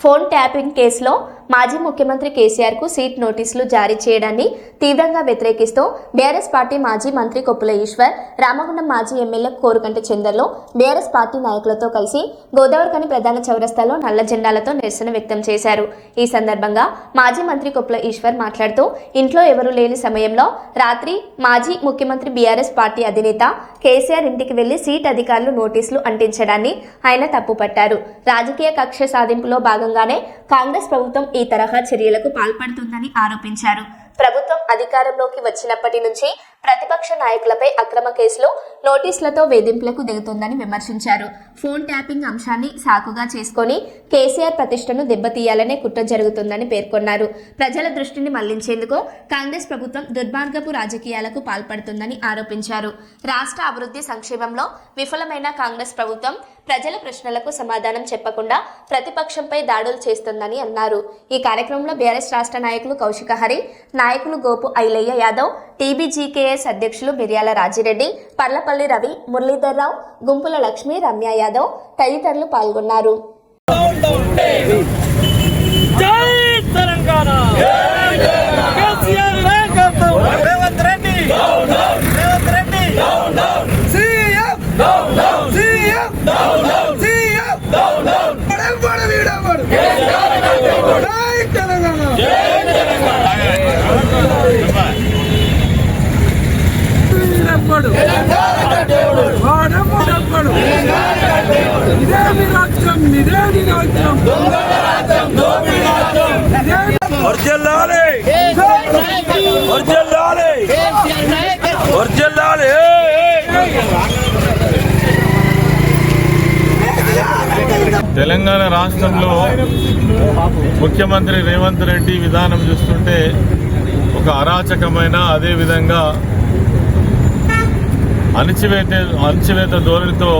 Phone tapping కేసులో మాజీ ముఖ్యమంత్రి కేసీఆర్కు సీట్ నోటీసులు జారీ చేయడాన్ని తీవ్రంగా వ్యతిరేకిస్తూ బీఆర్ఎస్ పార్టీ మాజీ మంత్రి కొప్పుల ఈశ్వర్ రామగుండం మాజీ ఎమ్మెల్యే కోరుకంట చందర్లో బీఆర్ఎస్ పార్టీ నాయకులతో కలిసి గోదావరికని ప్రధాన చౌరస్తాలో నల్ల జెండాలతో నిరసన వ్యక్తం చేశారు. ఈ సందర్భంగా మాజీ మంత్రి కొప్పుల ఈశ్వర్ మాట్లాడుతూ ఇంట్లో ఎవరూ లేని సమయంలో రాత్రి మాజీ ముఖ్యమంత్రి బీఆర్ఎస్ పార్టీ అధినేత కేసీఆర్ ఇంటికి వెళ్ళి సీట్ అధికారులు నోటీసులు అంటించడాన్ని ఆయన తప్పుపట్టారు. రాజకీయ కక్ష సాధింపులో భాగంగానే కాంగ్రెస్ ప్రభుత్వం ఈ తరహా చర్యలకు పాల్పడుతుందని ఆరోపించారు. ప్రభుత్వం అధికారంలోకి వచ్చినప్పటి నుంచి ప్రతిపక్ష నాయకులపై అక్రమ కేసులు నోటీసులతో వేధింపులకు దిగుతుందని విమర్శించారు. ఫోన్ ట్యాపింగ్ అంశాన్ని సాకుగా చేసుకొని కేసీఆర్ ప్రతిష్టను దెబ్బతీయాలనే కుట్ర జరుగుతుందని పేర్కొన్నారు. ప్రజల దృష్టిని మళ్ళించేందుకు కాంగ్రెస్ ప్రభుత్వం దుర్మార్గపు రాజకీయాలకు పాల్పడుతుందని ఆరోపించారు. రాష్ట్ర అభివృద్ధి సంక్షేమంలో విఫలమైన కాంగ్రెస్ ప్రభుత్వం ప్రజల ప్రశ్నలకు సమాధానం చెప్పకుండా ప్రతిపక్షంపై దాడులు చేస్తుందని అన్నారు. ఈ కార్యక్రమంలో బీఆర్ఎస్ రాష్ట్ర నాయకులు కౌశిక హరి నాయకులు గోపు ఐలయ్య యాదవ్ టీబీజీకేఎస్ అధ్యక్షులు బిర్యాల రాజిరెడ్డి పర్లపల్లి రవి మురళీధర్రావు గుంపుల లక్ష్మి రమ్య యాదవ్ తదితరులు పాల్గొన్నారు జై తెలంగాణ కేసీఆర్ నాయకత్వం Revanth Reddy Revanth Reddy CM CM CM పడేవాడు వీడేవాడు జై తెలంగాణ వీడెవ్వడు. వాడెవ్వడెవ్వడు. ఇదే మీ రాజ్యం ఇదే మీ రాజ్యం ఇదే మీ వర్జల్లాలి. వర్జల్లాలి. వర్జల్లాలి. తెలంగాణ రాష్ట్రంలో ముఖ్యమంత్రి రేవంత్ రెడ్డి విధానం చూస్తుంటే ఒక అరాచకమైన అదేవిధంగా అణచివేత అణచివేత ధోరణితో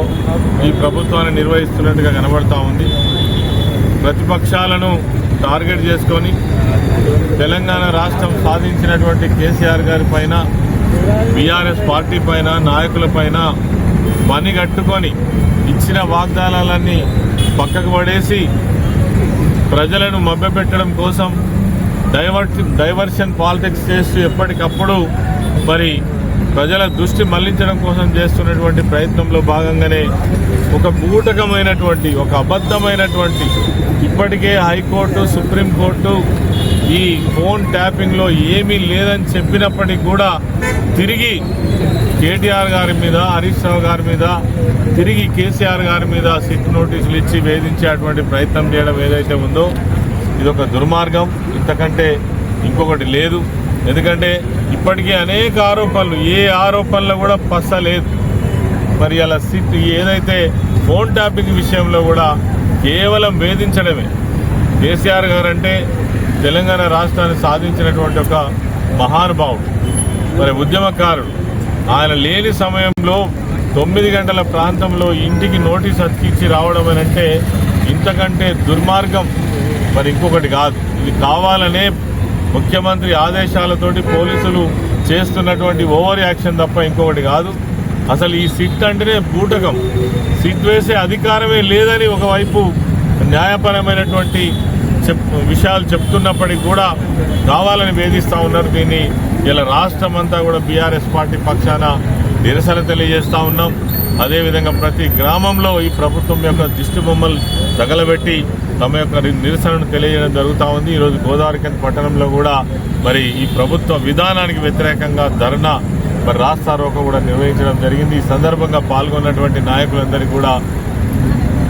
ఈ ప్రభుత్వాన్ని నిర్వహిస్తున్నట్టుగా కనబడతా ఉంది. ప్రతిపక్షాలను టార్గెట్ చేసుకొని తెలంగాణ రాష్ట్రం సాధించినటువంటి కేసీఆర్ గారి పైన బీఆర్ఎస్ పార్టీ పైన నాయకుల పైన పని కట్టుకొని ఇచ్చిన వాగ్దానాలన్నీ పక్కకు పడేసి ప్రజలను మభ్యపెట్టడం కోసం డైవర్ డైవర్షన్ పాలిటిక్స్ చేస్తూ ఎప్పటికప్పుడు మరి ప్రజల దృష్టి మళ్ళించడం కోసం చేస్తున్నటువంటి ప్రయత్నంలో భాగంగానే ఒక బూటకమైనటువంటి ఒక అబద్ధమైనటువంటి ఇప్పటికే హైకోర్టు సుప్రీంకోర్టు ఈ ఫోన్ ట్యాపింగ్లో ఏమీ లేదని చెప్పినప్పటికీ కూడా తిరిగి కేటీఆర్ గారి మీద హరీష్ రావు గారి మీద తిరిగి కేసీఆర్ గారి మీద సిట్ నోటీసులు ఇచ్చి వేధించేటువంటి ప్రయత్నం చేయడం ఏదైతే ఉందో ఇది ఒక దుర్మార్గం. ఇంతకంటే ఇంకొకటి లేదు. ఎందుకంటే ఇప్పటికీ అనేక ఆరోపణలు ఏ ఆరోపణలు కూడా పస్సలేదు మరి అలా సిట్ ఏదైతే ఫోన్ ట్యాపింగ్ విషయంలో కూడా కేవలం వేధించడమే. కేసీఆర్ గారు అంటే తెలంగాణ రాష్ట్రాన్ని సాధించినటువంటి ఒక మహానుభావుడు మరి ఉద్యమకారుడు. ఆయన లేని సమయంలో తొమ్మిది గంటల ప్రాంతంలో ఇంటికి నోటీస్ అతికిచ్చి రావడం అని అంటే ఇంతకంటే దుర్మార్గం. మరి ఇంకొకటి కాదు ఇది కావాలనే ముఖ్యమంత్రి ఆదేశాలతోటి పోలీసులు చేస్తున్నటువంటి ఓవర్ యాక్షన్ తప్ప ఇంకొకటి కాదు. అసలు ఈ సిట్ అంటేనే బూటకం. సిట్ వేసే అధికారమే లేదని ఒకవైపు న్యాయపరమైనటువంటి చెప్ విషయాలు చెప్తున్నప్పటికీ కూడా కావాలని వేధిస్తూ ఉన్నారు. దీన్ని ఇలా రాష్ట్రం అంతా కూడా బీఆర్ఎస్ పార్టీ పక్షాన నిరసన తెలియజేస్తూ ఉన్నాం. అదేవిధంగా ప్రతి గ్రామంలో ఈ ప్రభుత్వం యొక్క దిష్టి బొమ్మలు తగలబెట్టి తమ యొక్క నిరసనను తెలియజేయడం జరుగుతూ ఉంది. ఈరోజు గోదావరికంది పట్టణంలో కూడా మరి ఈ ప్రభుత్వ విధానానికి వ్యతిరేకంగా ధర్నా మరి రాస్తారోక కూడా నిర్వహించడం జరిగింది. ఈ సందర్భంగా పాల్గొన్నటువంటి నాయకులందరికీ కూడా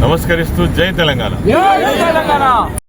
నమస్కరిస్తూ జై తెలంగాణ!